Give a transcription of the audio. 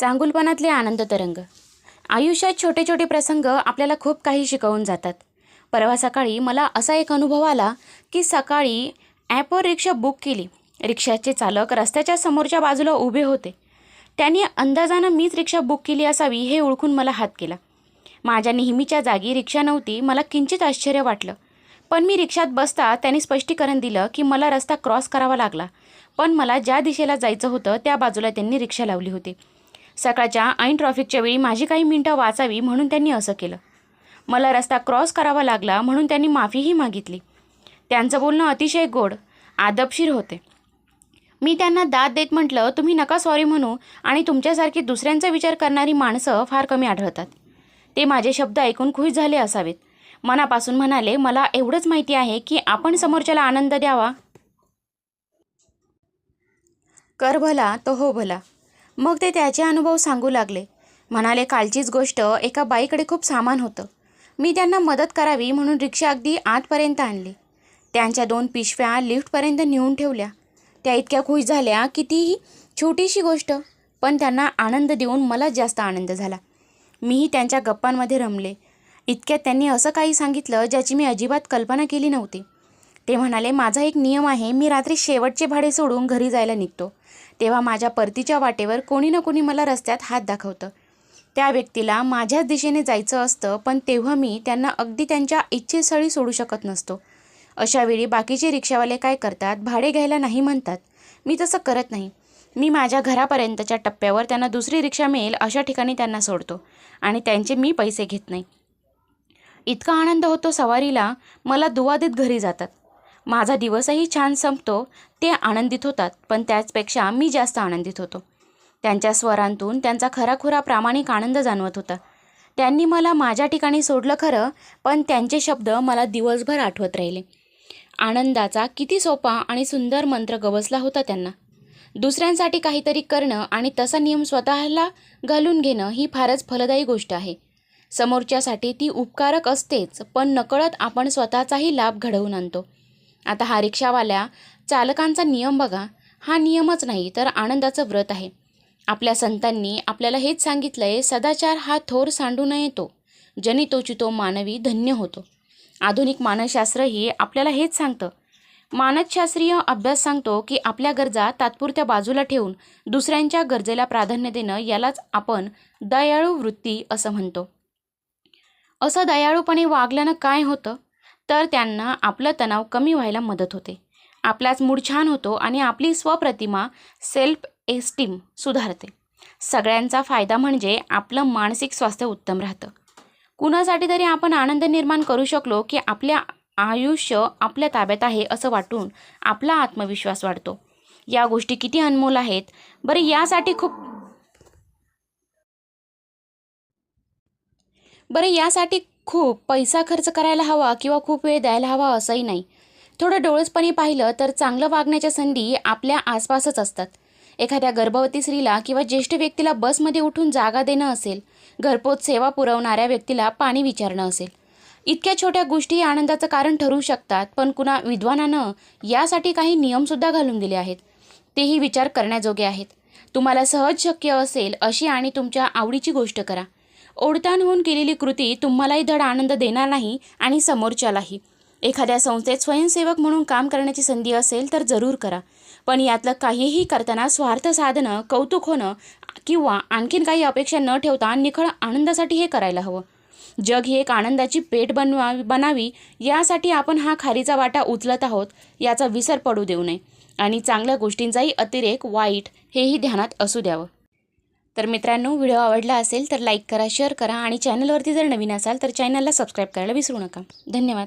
चांगुलपणातले आनंद तरंग. आयुष्यात छोटे छोटे प्रसंग आपल्याला खूप काही शिकवून जातात. परवा सकाळी मला असा एक अनुभव आला की सकाळी ॲपवर रिक्षा बुक केली. रिक्षाचे चालक रस्त्याच्या समोरच्या बाजूला उभे होते. त्यांनी अंदाजानं मीच रिक्षा बुक केली असावी हे ओळखून मला हात केला. माझ्या नेहमीच्या जागी रिक्षा नव्हती मला किंचित आश्चर्य वाटलं. पण मी रिक्षात बसता त्यांनी स्पष्टीकरण दिलं की मला रस्ता क्रॉस करावा लागला. पण मला ज्या दिशेला जायचं होतं त्या बाजूला त्यांनी रिक्षा लावली होती. सकाळच्या ऐन ट्रॉफिकच्या वेळी माझी काही मिनटं वाचावी म्हणून त्यांनी असं केलं. मला रस्ता क्रॉस करावा लागला म्हणून त्यांनी माफीही मागितली. त्यांचं बोलणं अतिशय गोड आदबशीर होते. मी त्यांना दाद देत म्हटलं तुम्ही नका सॉरी म्हणू आणि तुमच्यासारखी दुसऱ्यांचा विचार करणारी माणसं फार कमी आढळतात. ते माझे शब्द ऐकून खुश झाले असावेत. मनापासून म्हणाले मला एवढंच माहिती आहे की आपण समोरच्याला आनंद द्यावा. कर भला तो हो भला. मग ते त्याचे अनुभव सांगू लागले. म्हणाले कालचीच गोष्ट एका बाईकडे खूप सामान होतं. मी त्यांना मदत करावी म्हणून रिक्षा अगदी आतपर्यंत आणली. त्यांच्या दोन पिशव्या लिफ्टपर्यंत नेऊन ठेवल्या. त्या इतक्या खुश झाल्या की ती छोटीशी गोष्ट पण त्यांना आनंद देऊन मला जास्त आनंद झाला. मीही त्यांच्या गप्पांमध्ये रमले. इतक्यात त्यांनी असं काही सांगितलं ज्याची मी अजिबात कल्पना केली नव्हती. ते म्हणाले माझा एक नियम आहे मी रात्री शेवटचे भाडे सोडून घरी जायला निघतो. तेव्हा माझ्या परतीच्या वाटेवर कोणी ना कोणी मला रस्त्यात हात दाखवतं. त्या व्यक्तीला माझ्याच दिशेने जायचं असतं पण तेव्हा मी त्यांना अगदी त्यांच्या इच्छेसळी सोडू शकत नसतो. अशावेळी बाकीचे रिक्षावाले काय करतात भाडे घ्यायला नाही म्हणतात. मी तसं करत नाही. मी माझ्या घरापर्यंतच्या टप्प्यावर त्यांना दुसरी रिक्षा मिळेल अशा ठिकाणी त्यांना सोडतो आणि त्यांचे मी पैसे घेत नाही. इतका आनंद होतो सवारीला मला दुवा देत घरी जातात. माझा दिवसही छान संपतो ते आनंदित होतात पण त्याचपेक्षा मी जास्त आनंदित होतो. त्यांच्या स्वरांतून त्यांचा खराखुरा प्रामाणिक आनंद जाणवत होता. त्यांनी मला माझ्या ठिकाणी सोडलं खरं पण त्यांचे शब्द मला दिवसभर आठवत राहिले. आनंदाचा किती सोपा आणि सुंदर मंत्र गवसला होता त्यांना. दुसऱ्यांसाठी काहीतरी करणं आणि तसा नियम स्वतःला घालून घेणं ही फारच फलदायी गोष्ट आहे. समोरच्यासाठी ती उपकारक असतेच पण नकळत आपण स्वतःचाही लाभ घडवून आणतो. आता हा रिक्षावाल्या चालकांचा नियम बघा. हा नियमच नाही तर आनंदाचं व्रत आहे. आपल्या संतांनी आपल्याला हेच सांगितलं आहे सदाचार हा थोर सांडू नये तो जनितोची तो मानवी धन्य होतो. आधुनिक मानसशास्त्रही आपल्याला हेच सांगतं. मानसशास्त्रीय अभ्यास सांगतो की आपल्या गरजा तात्पुरत्या बाजूला ठेवून दुसऱ्यांच्या गरजेला प्राधान्य देणं यालाच आपण दयाळू वृत्ती असं म्हणतो. असं दयाळूपणे वागल्यानं काय होतं? तर त्यांना आपलं तणाव कमी व्हायला मदत होते. आपलाच मूड छान होतो आणि आपली स्वप्रतिमा सेल्फ एस्टीम सुधारते. सगळ्यांचा फायदा म्हणजे आपलं मानसिक स्वास्थ्य उत्तम राहतं. कुणासाठी तरी आपण आनंद निर्माण करू शकलो की आपल्या आयुष्य आपल्या ताब्यात आहे असं वाटून आपला आत्मविश्वास वाढतो. या गोष्टी किती अनमोल आहेत? बरं यासाठी खूप बरं यासाठी खूप पैसा खर्च करायला हवा किंवा खूप वेळ द्यायला हवा असंही नाही. थोडं डोळसपणे पाहिलं तर चांगलं वागण्याच्या संधी आपल्या आसपासच असतात. एखाद्या गर्भवती स्त्रीला किंवा ज्येष्ठ व्यक्तीला बसमध्ये उठून जागा देणं असेल घरपोच सेवा पुरवणाऱ्या व्यक्तीला पाणी विचारणं असेल. इतक्या छोट्या गोष्टी आनंदाचं कारण ठरू शकतात पण कुणा विद्वानानं यासाठी काही नियमसुद्धा घालून दिले आहेत. तेही विचार करण्याजोगे आहेत. तुम्हाला सहज शक्य असेल अशी आणि तुमच्या आवडीची गोष्ट करा. ओढताण होऊन केलेली कृती तुम्हालाही धड आनंद देणार नाही आणि समोरच्यालाही. एखाद्या संस्थेत स्वयंसेवक म्हणून काम करण्याची संधी असेल तर जरूर करा. पण यातलं काहीही करताना स्वार्थ साधणं कौतुक होणं किंवा आणखीन काही अपेक्षा न ठेवता निखळ आनंदासाठी हे करायला हवं. जग ही एक आनंदाची पेट बनवा बनावी यासाठी आपण हा खारीचा वाटा उचलत आहोत याचा विसर पडू देऊ नये. आणि चांगल्या गोष्टींचाही अतिरेक वाईट हेही ध्यानात असू द्यावं. तर मित्रांनो व्हिडिओ आवडला असेल तर लाईक करा शेअर करा आणि चॅनलवरती जर नवीन असाल तर चॅनलला सबस्क्राईब करायला विसरू नका. धन्यवाद.